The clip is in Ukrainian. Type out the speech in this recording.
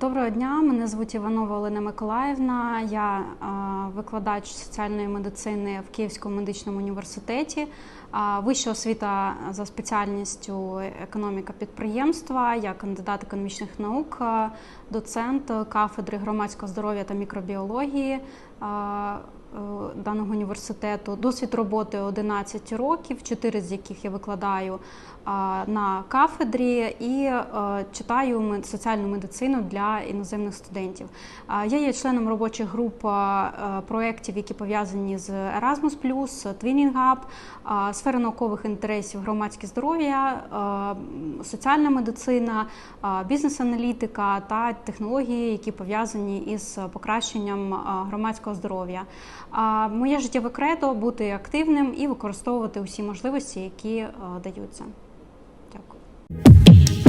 Доброго дня, мене звуть Іванова Олена Миколаївна. Я викладач соціальної медицини в Київському медичному університеті. Вища освіта за спеціальністю економіка підприємства. Я кандидат економічних наук, доцент кафедри громадського здоров'я та мікробіології даного університету. Досвід роботи 11 років, 4 з яких я викладаю е, на кафедрі і е, читаю соціальну медицину для іноземних студентів. Е, Я є членом робочих груп е, проєктів, які пов'язані з Erasmus+, Twinning Hub, е, сфера наукових інтересів, громадське здоров'я, е, соціальна медицина, е, бізнес-аналітика та технології, які пов'язані із покращенням е, громадського здоров'я. А Моє життєве кредо бути активним і використовувати усі можливості, які е, даються. Дякую.